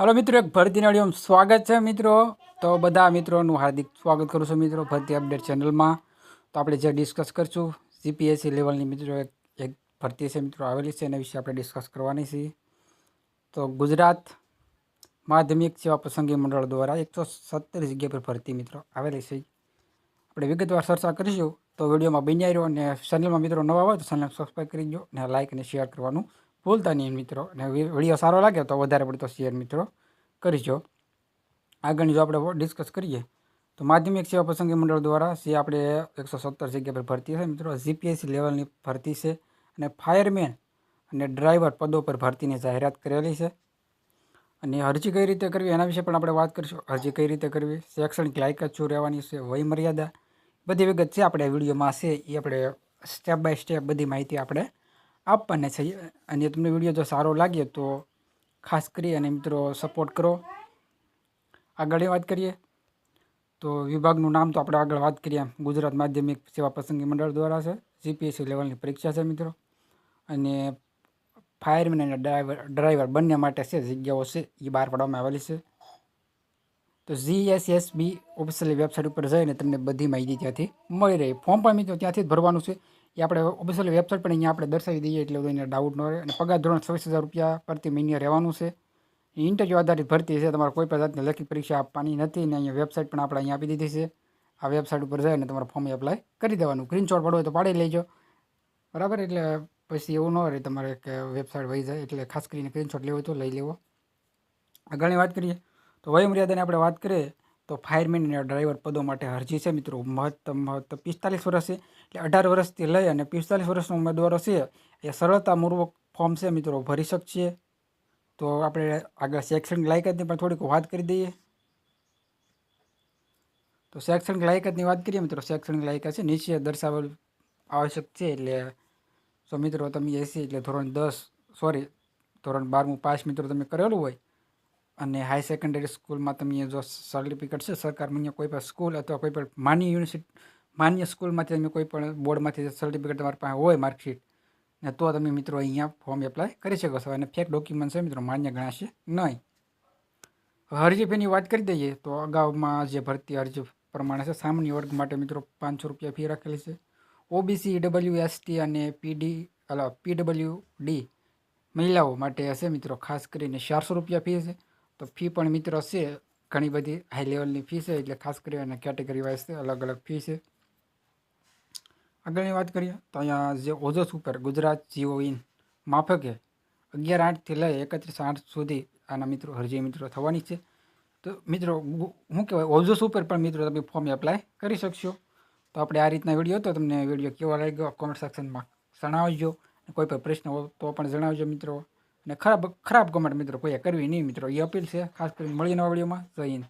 હાલો મિત્રો, એક ભરતી વિડીયોમાં સ્વાગત છે મિત્રો. તો બધા મિત્રોનું હાર્દિક સ્વાગત કરું છું મિત્રો ભરતી અપડેટ ચેનલમાં. તો આપણે જે ડિસ્કસ કરીશું, જીપીએસસી લેવલની મિત્રો એક એક ભરતી છે મિત્રો આવેલી છે, એના વિશે આપણે ડિસ્કસ કરવાની છે. તો ગુજરાત માધ્યમિક સેવા પસંદગી મંડળ દ્વારા એકસો સત્તર જગ્યા પર ભરતી મિત્રો આવેલી છે. આપણે વિગતવાર ચર્ચા કરીશું. તો વિડીયોમાં બન્યા રહ્યો અને ચેનલમાં મિત્રો નવા હોય તો ચેનલ સબસ્ક્રાઈબ કરી દો અને લાઇક અને શેર કરવાનું ભૂલતા નહીં મિત્રો. અને વીડિયો સારો લાગે તો વધારે પડતો શેર મિત્રો કરીજો. આગળની જો આપણે ડિસ્કસ કરીએ, તો માધ્યમિક સેવા પસંદગી મંડળ દ્વારા જે આપણે એકસો સત્તર જગ્યા પર ભરતી છે મિત્રો જીપીએસસી લેવલની ભરતી છે અને ફાયરમેન અને ડ્રાઈવર પદો પર ભરતીની જાહેરાત કરેલી છે. અને અરજી કઈ રીતે કરવી એના વિશે પણ આપણે વાત કરીશું. અરજી કઈ રીતે કરવી, શૈક્ષણિક લાયકાત શું રહેવાની છે વય મર્યાદા બધી વિગત છે આપણે વિડીયોમાં છે, એ આપણે સ્ટેપ બાય સ્ટેપ બધી માહિતી આપણે આપવાના છે. અને તમને વીડિયો જો સારો લાગે તો ખાસ કરી અને મિત્રો સપોર્ટ કરો. આગળની વાત કરીએ. તો વિભાગનું નામ તો આપણે આગળ વાત કરીએ. ગુજરાત માધ્યમિક સેવા પસંદગી મંડળ દ્વારા છે. જીપીએસસી લેવલની પરીક્ષા છે મિત્રો. અને ફાયરમેન અને ડ્રાઈવર ડ્રાઈવર બંને માટે છે જગ્યાઓ છે. એ બહાર પાડવામાં આવેલી છે. તો જીએસએસબી ઓફિશિયલ વેબસાઇટ ઉપર જઈને તમને બધી માહિતી ત્યાંથી મળી રહી. ફોર્મ પણ મિત્રો ત્યાંથી જ ભરવાનું છે. એ આપણે ઓફિશિયલ વેબસાઇટ પણ અહીંયા આપણે દર્શાવી દઈએ એટલે એને ડાઉટ ન રહે. અને પગાર ધોરણ છવ્વીસ હજાર રૂપિયા પ્રતિ મહિને રહેવાનું છે. ઇન્ટરવ્યૂ આધારિત ભરતી છે. તમારે કોઈ પણ જાતની લેખિત પરીક્ષા આપવાની નથી અને અહીંયા વેબસાઇટ પણ આપણે અહીંયા આપી દીધી છે. આ વેબસાઇટ ઉપર જઈને તમારે ફોર્મ એપ્લાય કરી દેવાનું. સ્ક્રીનશોટ પડવો હોય તો પાડી લેજો. બરાબર? એટલે પછી એવું ન રહે તમારે કે વેબસાઇટ વહી જાય. એટલે ખાસ કરીને સ્ક્રીનશોટ લેવો તો લઈ લેવો. આગળની વાત કરીએ તો વયમર્યાદાની આપણે વાત કરીએ તો ફાયરમેન અને ડ્રાઈવર પદો માટે અરજી છે મિત્રો. મહત્તમ મહત્તમ પિસ્તાલીસ વર્ષ છે. એટલે અઢાર વર્ષથી લઈ અને પિસ્તાલીસ વર્ષનો ઉમેદવારો છે. એ સરળતાપૂર્વક ફોર્મ છે મિત્રો. ભરી શકશે. તો આપણે આગળ શૈક્ષણિક લાયકાતની પણ થોડીક વાત કરી દઈએ. તો શૈક્ષણિક લાયકાતની વાત કરીએ મિત્રો. શૈક્ષણિક લાયકાત છે. નીચે દર્શાવેલ આવશ્યક છે. એટલે સો મિત્રો તમે એસી એટલે ધોરણ દસ સોરી ધોરણ બારમું પાસ મિત્રો તમે કરેલું હોય અને હાઈ સેકન્ડરી સ્કૂલમાં તમે જો સર્ટિફિકેટ છે, સરકાર માન્ય કોઈ પણ સ્કૂલ અથવા કોઈ પણ માન્ય યુનિવર્સિટી માન્ય સ્કૂલમાંથી તમે કોઈ પણ બોર્ડમાંથી સર્ટિફિકેટ તમારી પાસે હોય માર્કશીટ ને તો તમે મિત્રો અહીંયા ફોર્મ એપ્લાય કરી શકો છો. અને ફેક ડોક્યુમેન્ટ છે મિત્રો, માન્ય ગણાશે નહીં. અરજી ફીની વાત કરી દઈએ તો અગાઉમાં જે ભરતી અરજી પ્રમાણે છે, સામાન્ય વર્ગ માટે મિત્રો પાંચસો રૂપિયા ફી રાખેલી છે. ઓબીસી ડબલ્યુ એસટી અને પીડી અલા પીડબલ્યુ ડી મહિલાઓ માટે હશે મિત્રો, ખાસ કરીને ચારસો રૂપિયા ફી છે તો ફી પણ મિત્રો છે. ઘણી બધી હાઈ લેવલની ફી છે, એટલે ખાસ કરીને કેટેગરી વાઇઝ છે, અલગ અલગ ફી છે. આગળની વાત કરીએ, તો અહીંયા જે ઓજસ ઉપર ગુજરાત જીઓ ઇન માફકે અગિયાર આઠથી લઈ એકત્રીસ આઠ સુધી આના મિત્રો હરજી મિત્રો થવાની છે. તો મિત્રો હું કહેવાય ઓજસ ઉપર પણ મિત્રો તમે ફોર્મ એપ્લાય કરી શકશો. તો આપણે આ રીતના વીડિયો હતો, તમને વીડિયો કેવો લાગ્યો? કોમેન્ટ સેક્શનમાં જણાવજો. કોઈ પણ પ્રશ્ન હોય તો પણ જણાવજો મિત્રો. અને ખરાબ ખરાબ કમેન્ટ મિત્રો કોઈએ કરવી નહીં મિત્રો. એ અપીલ છે, ખાસ કરીને મળીએ નવા વિડીયોમાં. જય હિન્દ.